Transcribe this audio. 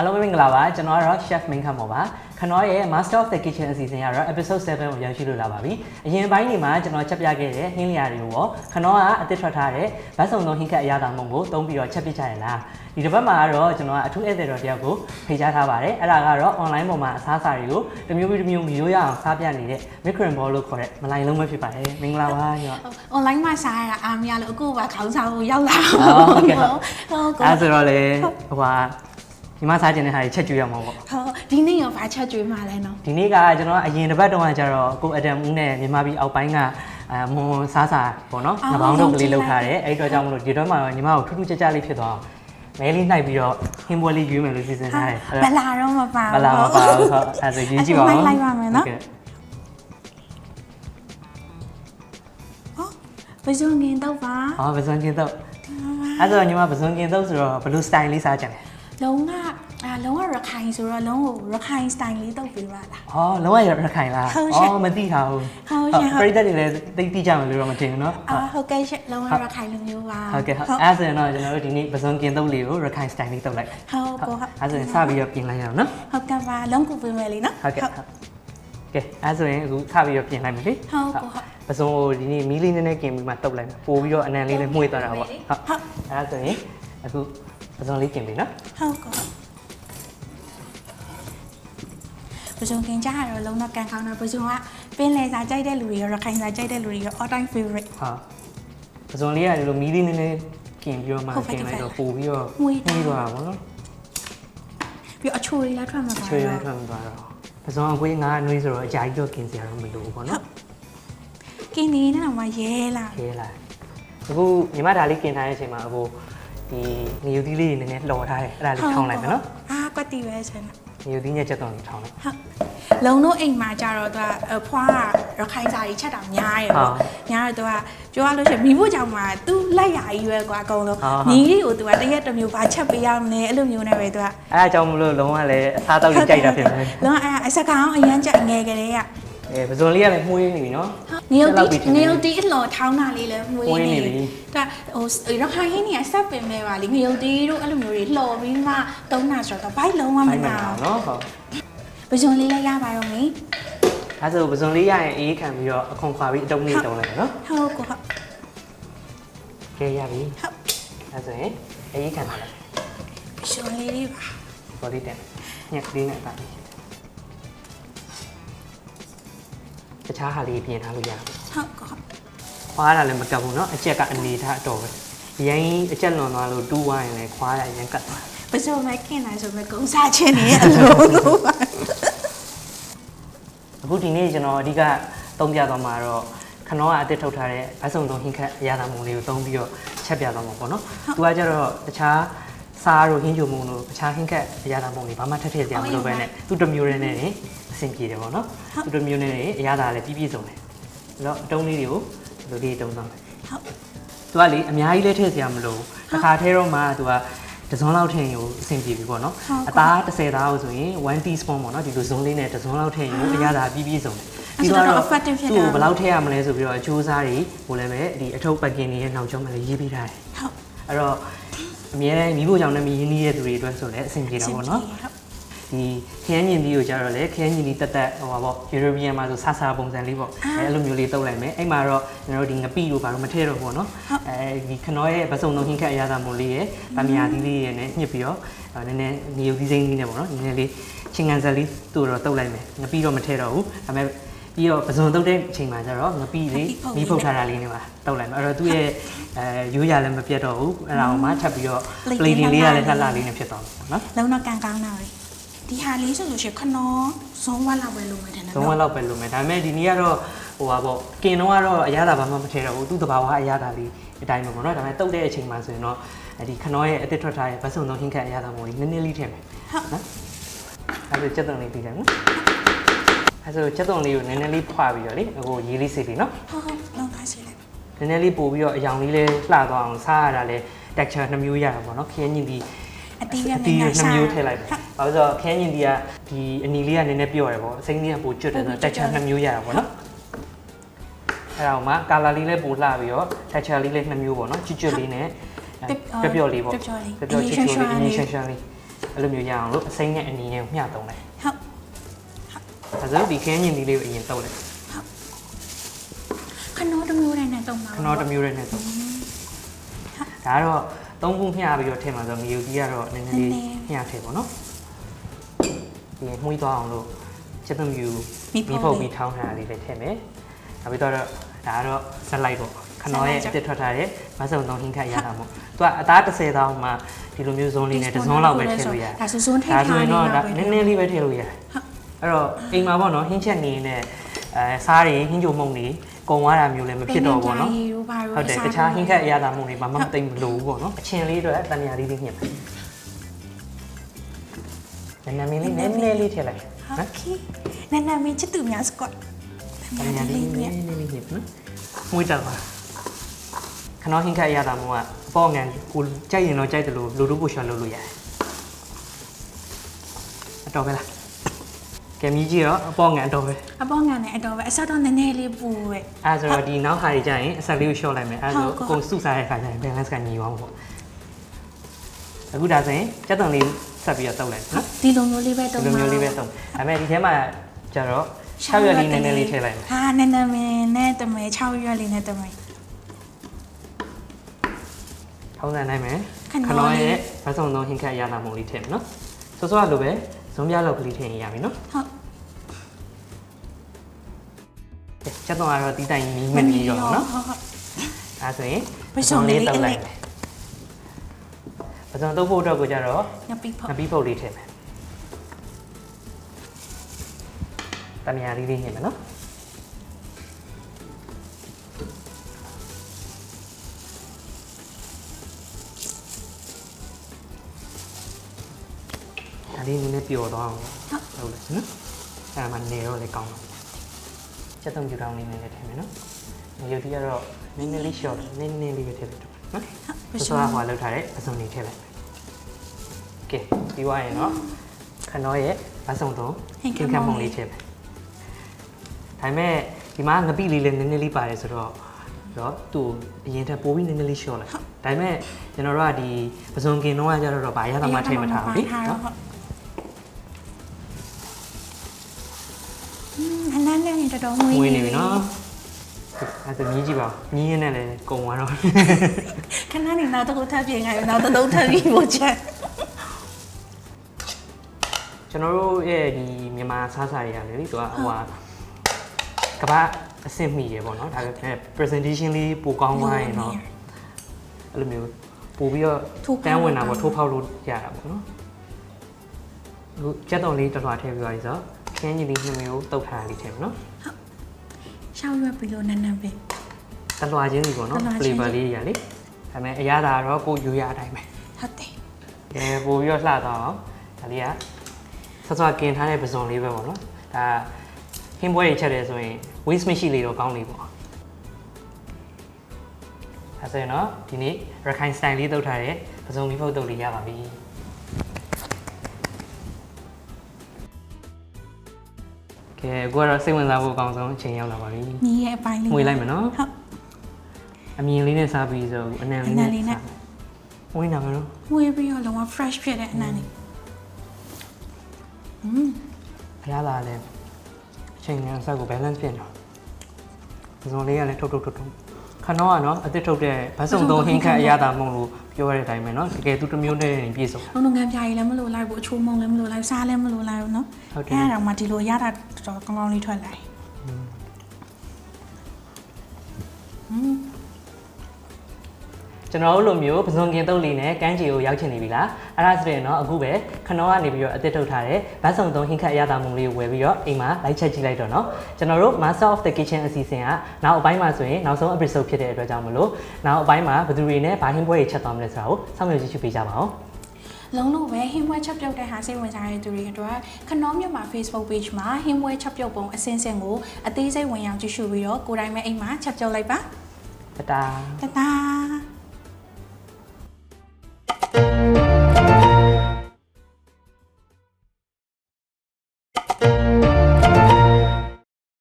အားလုံးပဲမင်္ဂလာပါကျွန်တော်ကတော့ chef မင်းခတ်မော်ပါခနောရဲ့ Master of the Kitchen အစီအစဉ်ကတော့ episode 7ကိုရောက်ရှိလို့လာပါပြီအရင်ပိုင်းတွေမှာကျွန်တော်ချက်ပြခဲ့တဲ့ဟင်းလျာတွေကိုရောခနောကအသစ်ထွက်ထားတဲ့ဗတ်စုံသုံးဟင်းခတ်အရသာမုံကိုတုံးပြီးတော့ချက်ပြချရလားဒီတစ်ပတ်မှာကတော့ကျွန်တော်ကအထူးဧည့်သည်တော်တယောက်ကိုဖိတ်ကြားထားပါတယ်အဲ့ဒါကတော့ online ပေါ်မှာအစားအစာတွေကိုတစ်မျိုးပြီးတစ်မျိုးမျိုးရအောင်စားပြနေတဲ့ micron ball လို့ခေါ်တဲ့မလိုင်လုံးပဲဖြစ်ပါတယ်မင်္ဂလာပါညော online မှာစားရတာအားမရလို့အခုကခေါင်းဆောင်ကိုရောက်လာဟုတ်ကဲ့ဟုတ်ဟုတ်ကဲ့အဲ့ဆိုတော့လေဟိုဟာ ညီမစားခြင်းတဲ့ဟာတွေချက်ကျွေးရမှာပေါ့ဟုတ်ဒီနေ့ရောဘာချက်ကျွေးမှလဲနော်ဒီနေ့ကကျွန်တော်အရင်တစ်ပတ်တုန်းကကျတော့ကိုအဒမ်ဦးနဲ့မြန်မာပြည်အောက်ပိုင်းကအဲမွန်စားစာပေါ့နော်ငပောင်းတို့ကလေးလောက်ထားတယ်အဲ့တော့ကြောင့်မလို့ဒီတော့မှညီမကိုထူးထူးခြားခြားလေးဖြစ်သွားအောင်မဲလေးနှိုက်ပြီးတော့ဟင်းပွဲလေးရွေးမယ်လို့စီစဉ်ထားတယ်ဘလာတော့မပါဘလာမပါဘူးဟုတ်အဲ့ဒါရွေးကြည့်ပါဦးလိုက်လိုက်ပါမယ်နော်ဟုတ်ကဲ့ပဇွန်ငင်တော့ပါ ဟောပစွန်ကင်းတော့အဲ့ဆိုညီမပစွန်ကင်းတော့ဆိုတော့ဘယ်လို style လေးစားကြတယ် လုံးကအာလုံးဝရခိုင်ဆိုတော့လုံးကိုရခိုင် style လေးတုပ်ပေးပါလား ဟောလုံးဝရရခိုင်လား ဟုတ်ရှင့် အော်မသိတာဘူး ဟုတ်ရှင့်ဟုတ် ပရိသတ်တွေလည်းသိသိကြမယ်လို့တော့မထင်ဘူးเนาะ အာဟုတ်ကဲ့ရှင့်လုံးဝရခိုင်လိုမျိုးပါ ဟုတ်ကဲ့ဟုတ်အဲ့ဆိုရင်တော့ကျွန်တော်တို့ဒီနေ့ပစွန်ကင်းတော့လေးကိုရခိုင် style လေးတုပ်လိုက် ဟုတ်ကိုဟုတ် အဲ့ဆိုရင်စပြီးတော့ပြင်လိုက်ရအောင်နော် ဟုတ်ကဲ့ပါလုံးကူပေးမယ်လीနော် ဟုတ်ကဲ့ဟုတ်ကဲအဲ့ဆိုရင်အခုစပြီးတော့ပြင်လိုက်မယ်လေ ဟုတ်ကိုဟုတ် ပစုံကိုဒီနေ့မီးလေးနည်းနည်းกินပြီးမှတုပ်လိုက်မယ်ပို့ပြီးတော့အနံလေးလည်းမှုေ့သွားတာပေါ့ဟုတ် ဟုတ် အဲ့ဆိုရင်အခု ပစုံလေးกินပြီနော် ဟုတ်ကိုဟုတ်ပဇွန်ကင်ကြရတော့လုံးတော့ကန်ကောင်းတော့ပဇွန်ကပင်လယ်စာကြိုက်တဲ့လူတွေရောရခိုင်စာကြိုက်တဲ့လူတွေရော all time favorite ဟုတ်ပစုံလေးကဒီလိုမီးလေးနည်းနည်းกินပြီးတော့မှ ဟုတ်ကဲ့ กินလိုက်တော့ပို့ပြီးတော့ မှုေ့သွား မှုေ့သွားတာပေါ့နော် ပြီးတော့အချိုတွေလည်းထွက်မှာပါ ချွေးရထွက်သွားတော့ပစုံအကွေးငါးအနှွေးဆိုတော့အကြာကြီးတော့กินစရာတော့မလိုဘူးပေါ့နော် ကင်းနေနဲ့တော့မှရဲလာ ခဲလာအခုညီမဒါလေးกินထားတဲ့အချိန်မှာအခု ဒီငရုတ်သီးလေးတွေနည်းနည်းလှော်ထားတယ်အဲ့ဒါလေးထောင်းလိုက်မယ်နော်အာကွက်တီပဲဆင်ငရုတ်သီးညက်ချက်တော့လေးထောင်းလိုက်ဟုတ်လုံတော့အိမ်မှာကြတော့သူကဖွားရခိုင်စာကြီးချက်တာများရယ်ဟုပေါ့တ်ညာတော့သူကပြောရလို့ရှိရင်မိဖို့ကြောင့်မှာသူလက်ရာကြီးရွယ်ကွာအကုန်လုံးဟုတ်ဟုတ်ညီလေးကိုသူကတရက်တစ်မျိုးဘာချက်ပေးရမလဲအဲ့လိုမျိုးနဲ့ပဲသူကအဲအကြောင်းမလို့လုံးဝလည်းအစားတောက်ကြီးကြိုက်တာဖြစ်မယ်လုံးဝအဲ့အစကောင်အရန်ကြက်ငယ်ကလေးက။ အဲပဇွန်လေးကလည်းမှုေးနေပြီနော်ငရုတ်လောက်ပြီထင်တီတယ်ငရုတ်တီအလော်ထောင်းတာလေးလည်းမွေးမွေးနေနေပြီတယ်ဒါဟိုရခိုင်ဟင်းနေဆက်ပင်မဲ့ပါလေငရုတ်တီတို့အဲ့လိုမျိုးတွေလှော်ပြီးမှတုံးတာဆိုတော့ဘိုက်လုံးဝ။မမိုင်းမနာအောင်ဘူးနော်ဟုတ်ပဇွန်လေးလည်းရပါတော့မင်း။အဲဆိုပဇွန်လေးရရင်အေးခံပြီးတော့အခွန်ခွာပြီးအတုံးလေးတုံးလိုက်မယ်နော်ဟုတ်ကောဟုတ်။ကဲရပြီဟုတ်။အဲဆိုရင်အေးခံပါလိုက်ပဇွန်လေးလေးပါ။ဘော်လေးတက်။ညက်ကလေးနဲ့တာပြီး။ ခြားဟာလေးပြင်ထားလို့ရပြီဟုတ်ကောဟုတ်။ခွာတာလည်းမကပ်ဘူးနော်။အချက်ကအနေထားအတော်ပဲ။ရိုင်းအချက်လွန်သွားလို့တူးသွားရင်လည်းခွာရရင်ကတ်သွားပဇွန်မဲ့ခင်းလာဆိုမဲ့ကုန်းစားခြင်းနေအလုံးလို့ပါ။အခုဒီနေ့ကျွန်တော်အဓိကသုံးပြသွားမှာတော့ခနောကအတစ်ထုတ်ထားတဲ့ဗတ်စုံသုံးဟင်းခတ်အရာသာမုံလေးကိုသုံးပြီးတော့ချက်ပြသွားမှာပေါ့နော်။ तू ကကြတော့တခြား စားတို့ဟင်းချိုမုံတို့တခြားဟင်းခတ်အရာသာမုံတွေဘာမှထပ်ထည့်စရာမလိုပဲနဲ့သူတစ်မျိုးတည်းနဲ့နေအဆင်ပြေတယ်ပေါ့နော်။သူတစ်မျိုးနဲ့နေအရာသာလည်းပြည့်ပြည့်စုံတယ်။အဲ့တော့အတုံးလေးတွေကိုဒီလိုလေးတုံးသွားမယ်ဟုတ်။ तू ကလေအများကြီးလည်းထည့်စရာမလိုဘူး။တစ်ခါထဲတော့မှ तू ကတစုံလောက်ထည့်ရင်ကိုအဆင်ပြေပြီပေါ့နော်။အသား30သားကိုဆိုရင်1 teaspoon ပေါ့နော်ဒီလိုဇုံလေးနဲ့တစုံလောက်ထည့်ရင်ကိုအရာသာပြည့်ပြည့်စုံတယ်။အဲ့ဒါတော့ effective ဖြစ်သူ့တာကိုဘယ်လောက်ထည့်ရမလဲဆိုပြီးတော့အချိုးစားတွေဟိုလည်းပဲဒီအထုပ်ပတ်ကင်တွေရဲ့နောက်ကျောမှာလည်းရေးပေးထားတယ်ဟုတ်အဲ့တော့ အများနဲ့မိဖို့ကြောင့်လည်းမရင်းနှီးတဲ့သူတွေအတွက်ဆိုလည်းအဆင်ပြေတာပေါ့နော်ဟုတ်ဒီခရမ်းညင်သီးကိုကြတော့လေခရမ်းညင်သီးတက်တက်ဟိုပါပေါ့ European မှာဆိုဆာဆာပုံစံလေးပေါ့အဲအဲ့လိုမျိုးလေးတုပ်လိုက်မယ်အဲ့မှာတော့ကျွန်တော်တို့ဒီငပိတို့ဘာလို့မထည့်တော့ဘူးပေါ့နော်အဲဒီခနောရဲ့ပစုံသုံးဟင်းခက်အရသာမို့လေးရဲ့ဗမာယာသီးလေးရဲ့နဲ့ညှစ်ပြီးတော့နည်းနည်းနေုပ်သီးစိမ့်လေးနဲ့ပေါ့နော်နည်းနည်းလေးချင်းကန်ဆက်လေးသူ့တော့တုပ်လိုက်မယ်ငပိတော့မထည့်တော့ဘူးဒါပေမဲ့ ပြီးတော့ပစုံတုပ်တဲ့အချိန်မှာကျတော့ငပိလေးမီးဖုတ်ထားတာလေးနဲ့ပါတုပ်လိုက်မယ်အဲ့တော့သူ့ရဲ့အဲရိုးရလည်းမပြတ်တော့ဘူးအဲ့ဒါကိုမှထပ်ပြီးတော့ plating လေးကလည်းထပ်လာလေးနဲ့ဖြစ်သွားမှာနော်လုံးတော့ကန်ကောင်းတာပဲဒီဟာလေးဆိုလို့ရှိရင်ခနောဇုံးဝက်လောက်ပဲလိုမယ်ထင်တယ်သုံးဝက်လောက်ပဲလိုမယ်ဒါပေမဲ့ဒီနေ့ကတော့ဟိုပါပေါ့ကင်တော့ကတော့အရသာဘာမှမထည့်တော့ဘူးသူ့တဘာဝအရသာလေးအတိုင်းပဲပေါ့နော်ဒါပေမဲ့တုတ်တဲ့အချိန်မှာဆိုရင်တော့ဒီခနောရဲ့အတစ်ထွက်ထားရဲ့ဗတ်စုံသုံးဟင်းခက်အရသာမို့လေးနည်းနည်းလေးထည့်မယ်ဟုတ်နော်အဲဒါချက်သွန်လေးပြီးတယ်နော် အဲဆိုချက်သွန်လေးကိုနည်းနည်းလေးဖွာပြီးတော့လေဟိုရေးလေးစေပြီးနော်ဟုတ်ဟုတ်လုံးသားစီလိုက်နည်းနည်းလေးပို့ပြီးတော့အယောင်လေးလေးလှသွားအောင်စားရတာလေ texture နှစ်မျိုးရတာပေါ့နော်ခရမ်းညင်ဒီအတီးရအနေတီးနေနှစ်မျိုးထည့်လိုက်တယ်။ဘာလို့လဲဆိုတော့ခရမ်းညင်ဒီကဒီအနီလေးကနည်းနည်းပြော့ရပေါ့။အစိမ်းလေးကပိုကျွတ်တယ်ဆိုတော့ texture နှစ်မျိုးရတာပေါ့နော်။အဲ့ဒါမှကာလာလေးလည်းပိုလှပြီးတော့ texture လေးလည်းနှစ်မျိုးပေါ့နော်။ကျွတ်ကျွတ်လေးနဲ့ပျော့ပျော့လေးပေါ့ပျော့ပျော့လေးပျော့ပျော့ချွတ်ချွတ်လေးအင်းရှင်းရှင်းလေးအဲ့အဲ့လိုမျိုးရအောင်လို့အစိမ်းနဲ့အနီနဲ့မျှသုံးလိုက်ဟုတ် ဒါဆိုဒီခင်းညင်ဒီလေးကိုအရင်တုပ်လိုက်ခနောတစ်မျိုးတိုင်းနဲ့တုံးပါခဏတစ်မျိုးနဲ့သုံးဒါကတော့သုံးခုမျှပြီးတော့ထည့်မှာဆိုငရုတ်ကြီးကတော့နည်းနည်းလေးမျှထည့်ပါတော့ဒီမှုီးသွားအောင်လို့ချက်သွမြူမိဖုတ်ပြီးထောင်းထားတာလေးလည်းထည့်မယ်နောက်ပြီးတော့ဒါကတော့ဇက်လိုက်ပေါ့ခဏရဲ့အစ်စ်ထွက်ထားတဲ့မဆုံသုံးဟင်းခတ်ရတာမို့သူကအသား30တောင်းမှဒီလိုမျိုးဇုံးလေးနဲ့တစ်စုံလောက်ပဲထည့်လို့ရတယ်ဒါဆိုစွန်းထည့်ဒါထားဆိုရင်နေတော့တာဒါနည်းနည်းလေးပဲထည့်လို့ရတယ် အဲ့တော့အိမ်မှာပေါ့နော်ဟင်းချက်နေနဲ့အဲစားတွေဟင်းကြိုမှုန့်တွေကုံသွားတာမျိုးလည်းမဖြစ်တော့ဘူးပေါ့နော် ဟုတ်တယ်တခြားဟင်းခက်အရသာမှုတွေဘာမှမသိမလို့ဘူးပေါ့နော်အချင်းလေးတော့တန်ရာလေးလေးညှစ်မယ်နည်းနည်းလေးနည်းနည်းလေးထည့်လိုက် โอ နော် เคနန်းနာမင်းချစ်သူများစကွတ် တန်ရာလေးနည်းနည်းလေးညှစ်နော်မွေးတက်ပါခဏဟင်းခက်အရသာမှုကအပေါ်ငံကိုကြိုက်ရင်တော့ကြိုက်တယ်လို့လူတို့ပို့ရှော်လုပ်လို့ရတယ်အတော်ပဲလား ကဲမြည်ကြီးတော့အပေါ်ငံအတော်ပဲအပေါ်ငံနဲ့အတော်ပဲအဆက်တော့နည်းနည်းလေးပူပဲအဲဆိုတော့ဒီနောက်ဟာတွေကြရင်အဆက်လေးကိုရှော့လိုက်မယ်အဲဆိုဟုတ်ကဲ့အကုန်စုစားတဲ့ခါကျရင် balance ကညီအောင်ပေါ့အခုဒါဆိုရင်စက်သွန်လေးဆက်ပြီးတော့တုပ်လိုက်နော်ဒီလိုမျိုးလေးပဲတုံးဒီလိုမျိုးလေးပဲတုံးဒါပေမဲ့ဒီထဲမှာကျတော့6ရွက်လေးနည်းနည်းလေးထည့်လိုက်မယ်ဟာနန်းနာမင်းနဲ့တမဲ6ရွက်လေးနဲ့တမဲထုံးစံနိုင်မယ်ခဏလေးရဲ့ဗတ်စုံသုံးဟင်းခက်ရလာမှုလေးထည့်မယ်နော်စောစောကလိုပဲ ဇုံပြလောက်ကလေးထည့်ရင်ရပြီနော်ဟုတ်ကဲစက်သွန်ကတော့တီးတိုင်မီးမနီရောနော်ဟုတ်ဟုတ်အဲဆိုရင်ဗတ်စုံလေးတုပ်အလိုလေးက်မယ်ဗတ်စုံတုပ်ဖို့အတွက်ကိုကျတော့ညပိဖို့ငပီးပုတ်လေးထည့်မယ်တမယာလေးလေးညှစ်မယ်နော် လေးနည်းနည်းပျော်သွားအောင်လုပ်လိုက်နော်အဲ့ဒါမှနေတော့လေကောင်းတော့ချက်တုံးပြူတောင်းလေးနည်းနည်းထည့်မယ်နော်ရုပ်တီကတော့နည်းနည်းလေး short နည်းနည်းလေးပဲထည့်လိုက်တော့နော်ဗဆိုစုံတော့ဟိုလောက်ထားတဲ့အစုံလေးထည့်လိုက်မယ်ကဲပြီးသွားရင်တော့ခဏရဲ့အစုံတော့ခက်မုံလေးထည့်မယ်ဒါပေမဲ့ဒီမှာငပိလေးလည်းနည်းနည်းလေးပါတယ်ဆိုတော့တော့သူ့အရင်ထက်ပိုပြီးနည်းနည်းလေး short လိုက်ဒါပေမဲ့ကျွန်တော်တို့ကဒီပစုံကင်တော့ကကြတော့ဗာရတာမှထည့်မထားဘူးလေနော် တော်တော်ငွေငွေနေပြီနော်အဲ့ဒါမြည်ကြည့်ပါမြည်ရင်းနဲ့လည်းကုံသွားတော့ခဏနေနောက်တစ်ခုထပ်ပြင်ခိုင်းနောက်တစ်သုံးထပ်ပြီးပို့ချက်ကျွန်တော်တို့ရဲ့ဒီမြန်မာစားစာတွေကလေသူကဟိုဟာကဘာအဆင့်မိရေပေါ့နော်ဒါပေမဲ့ presentation လေးပိုကောင်းသွားရင်တော့အဲ့လိုမျိုးပိုပြီးတော့တန်းဝင်တာပေါ့ထိုးဖောက်လို့ရတာပေါ့နော်အခုကြက်တော်လေးတော်တော်ထည့်ပြီးသွားပြီဆိုတော့ ခင်းကြီးလေးနှစ်မျိုးတုတ်ထားလေးထည့်မယ်နော်ရှောက်ရွက်ပြီးလို့နန်းနန်းပဲတလွာချင်းစီပေါ့နော်တလွာချင်းစီ flavor လေးတွေကလေဒါပေမဲ့အရသာတော့ကိုယူရအတိုင်းပဲဟုတ်တယ်ကဲပို့ပြီးတော့လှတော့အောင်ဒါလေးကဆော့ဆော့กินထားတဲ့ပစုံလေးပဲပေါ့နော်ဒါဟင်းပွဲတွေချက်တယ်ဆိုရင် waste မရှိလေတော့ကောင်းလေပေါ့အဲဆိုရင်တော့ဒီနေ့ရခိုင်စတိုင်လေးတုတ်ထားတဲ့ပစုံမီဖုတ်တုတ်လေးရပါပြီ ကဲကိုကတော့စိတ်ဝင်စားဖို့အကောင်းဆုံးအချိန်ရောက်လာပါပြီညီရဲ့အပိုင်းလေးငွေလိုက်မယ်နော်ဟုတ်အမြင်လေးနဲ့စားပြီးဆိုအနံလေးအနံနဲ့လေးနဲ့စားမယ်ဝင်တာမယ်နော်ငွေပြီးတော့လုံးဝ fresh ဖြစ်တဲ့အနန်းလေးอืมအရသာလည်းအချိန်နဲ့အဆက်ကို balance ဖြစ်နေပစုံလေးကလည်းထုတ်ထုတ်ထုတ်ထုတ်ခဏ တော့ကနော်အစ်စ်ထုတ်တဲ့ဘတ်စုံသုံးဟင်းခတ်အရသာမုံလို့ပြောရတဲ့အတိုင်းပဲနော်တကယ်သူတစ်မျိုးနဲ့ပြည့်စုံ။လုံးငန်းပြားကြီးလည်းမလို့လိုက်ဘူးအချိုးမုံလည်းမလို့လိုက်စားလည်းမလို့လိုက်ဘူးနော်။ဟုတ်တယ်။အဲ့ဒါတော့မှဒီလိုရတာတော်တော်ကောင်းကောင်းလေးထွက်လာတယ်။อืม ကျွန်တော်တို့လိုမျိုးပစုံကင်တုပ်လေးနဲ့ကန်းချီကိုရောက်ချင်နေပြီလားအဲ့ဒါဆိုရင်တော့အခုပဲခဏကနေပြီးတော့အစ်စ်ထုတ်ထားတဲ့ဘတ်စုံသုံးဟင်းခတ်အရသာမုံလေးကိုဝယ်ပြီးတော့အိမ်မှာလိုက်ချက်ကြည့်လိုက်တော့နော်ကျွန်တော်တို့ Master of the Kitchen အစီအစဉ်ကနောက်အပိုင်းမှာဆိုရင်နောက်ဆုံး episode ဖြစ်တဲ့အတွက်ကြောင့်မလို့နောက်အပိုင်းမှာဘယ်သူတွေနဲ့ဘာဟင်းပွဲတွေချက်သွားမလဲဆိုတာကိုစောင့်မျှော်ကြည့်ရှုပေးကြပါဦးလုံးလုံးပဲဟင်းပွဲချက်ပြုတ်တဲ့ဟာစိတ်ဝင်စားတဲ့သူတွေအတွက်ခနောမြတ်မှာ Facebook page မှာဟင်းပွဲချက်ပြုတ်ပုံအစင်းစင်းကိုအသေးစိတ်ဝင်ရောက်ကြည့်ရှုပြီးတော့ကိုယ်တိုင်ပဲအိမ်မှာချက်ပြုတ်လိုက်ပါတတားတတား